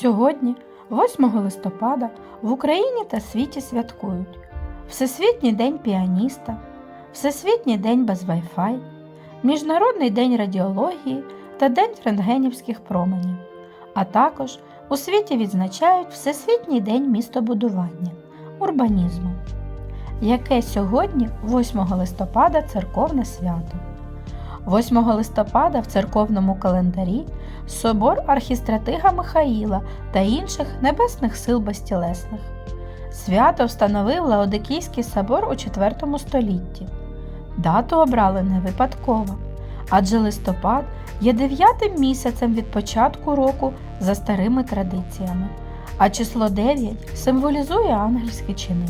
Сьогодні, 8 листопада, в Україні та світі святкують Всесвітній день піаніста, Всесвітній день без Wi-Fi, Міжнародний день радіології та День рентгенівських променів, а також у світі відзначають Всесвітній день містобудування, урбанізму, яке сьогодні, 8 листопада, церковне свято. 8 листопада в церковному календарі собор архістратига Михаїла та інших небесних сил безтілесних. Свято встановив Лаодикійський собор у IV столітті. Дату обрали не випадково, адже листопад є дев'ятим місяцем від початку року за старими традиціями, а число 9 символізує ангельські чини.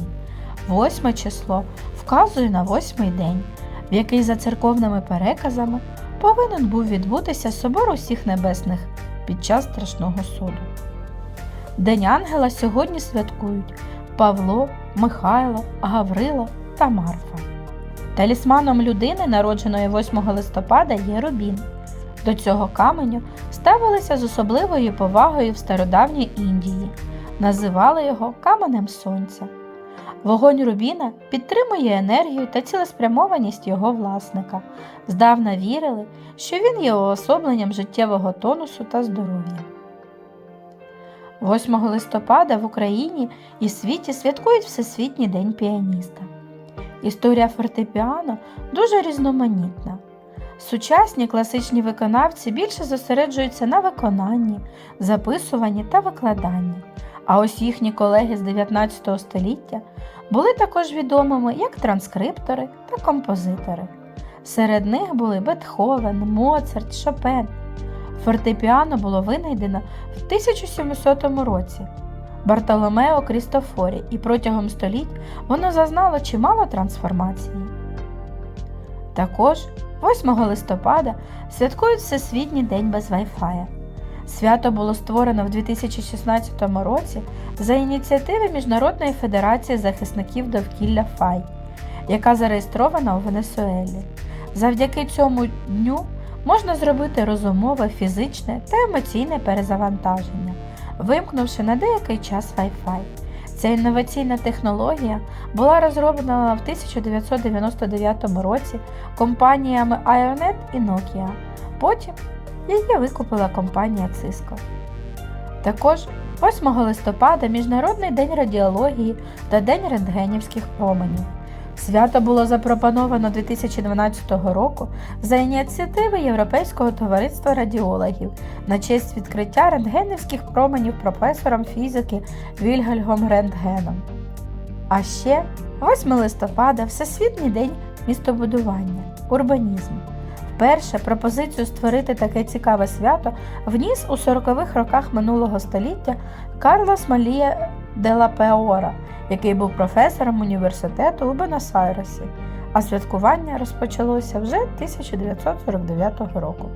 Восьме число вказує на восьмий день, який за церковними переказами повинен був відбутися собор усіх небесних під час страшного суду. День ангела сьогодні святкують Павло, Михайло, Гаврило та Марфа. Талісманом людини, народженої 8 листопада, є рубін. До цього каменю ставилися з особливою повагою в стародавній Індії, називали його каменем сонця. Вогонь рубіна підтримує енергію та цілеспрямованість його власника. Здавна вірили, що він є уособленням життєвого тонусу та здоров'я. 8 листопада в Україні і світі святкують Всесвітній день піаніста. Історія фортепіано дуже різноманітна. Сучасні класичні виконавці більше зосереджуються на виконанні, записуванні та викладанні. А ось їхні колеги з 19 століття були також відомими як транскриптори та композитори. Серед них були Бетховен, Моцарт, Шопен. Фортепіано було винайдено в 1700 році Бартоломео Крістофорі, і протягом століть воно зазнало чимало трансформації. Також 8 листопада святкують Всесвітній день без Wi-Fi. Свято було створено в 2016 році за ініціативи Міжнародної федерації захисників довкілля ФАЙ, яка зареєстрована у Венесуелі. Завдяки цьому дню можна зробити розумове, фізичне та емоційне перезавантаження, вимкнувши на деякий час Wi-Fi. Ця інноваційна технологія була розроблена в 1999 році компаніями IONET і Nokia. Потім її викупила компанія Cisco. Також 8 листопада Міжнародний день радіології та День рентгенівських променів. Свято було запропоновано 2012 року за ініціативи Європейського товариства радіологів на честь відкриття рентгенівських променів професором фізики Вільгельгом Рентгеном. А ще 8 листопада Всесвітній день містобудування, урбанізму. Вперше пропозицію створити таке цікаве свято вніс у 40-х роках минулого століття Карлос Малія де ла Пеора, який був професором університету у Бенос-Айресі, а святкування розпочалося вже 1949 року.